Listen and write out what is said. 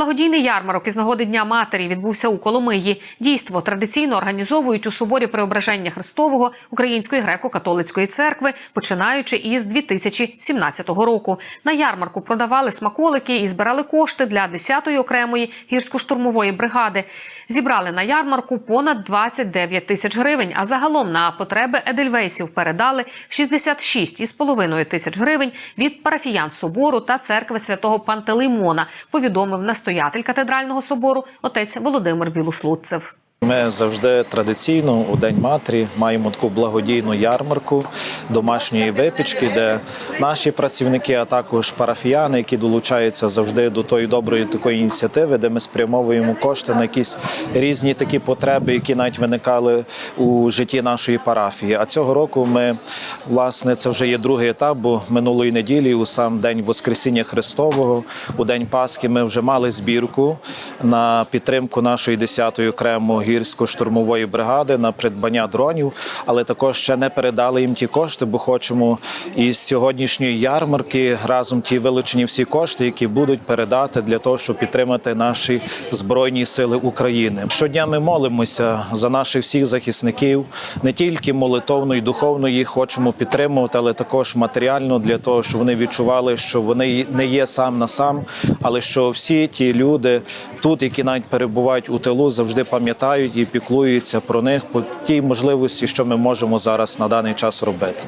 Благодійний ярмарок із нагоди Дня матері відбувся у Коломиї. Дійство традиційно організовують у соборі Преображення Христового Української греко-католицької церкви, починаючи із 2017 року. На ярмарку продавали смаколики і збирали кошти для 10-ї окремої гірсько-штурмової бригади. Зібрали на ярмарку понад 29 тисяч гривень. А загалом на потреби Едельвейсів передали 66,5 тисяч гривень від парафіян собору та церкви святого Пантелеймона. Повідомив настоятель катедрального собору отець Володимир Білослудцев. Ми завжди традиційно у День матері маємо таку благодійну ярмарку домашньої випічки, де наші працівники, а також парафіяни, які долучаються завжди до тої доброї такої ініціативи, де ми спрямовуємо кошти на якісь різні такі потреби, які навіть виникали у житті нашої парафії. А цього року ми власне це вже є другий етап, бо минулої неділі, у сам день Воскресіння Христового, у день Пасхи, ми вже мали збірку на підтримку нашої 10-ї окремо гірсько-штурмової бригади на придбання дронів, але також ще не передали їм ті кошти, бо хочемо із сьогоднішньої ярмарки разом ті вилучені всі кошти, які будуть передати для того, щоб підтримати наші збройні сили України. Щодня ми молимося за наших всіх захисників, не тільки молитовно і духовно їх хочемо підтримувати, але також матеріально для того, щоб вони відчували, що вони не є сам на сам, але що всі ті люди тут, які навіть перебувають у тилу, завжди пам'ятають і піклуються про них по тій можливості, що ми можемо зараз на даний час робити.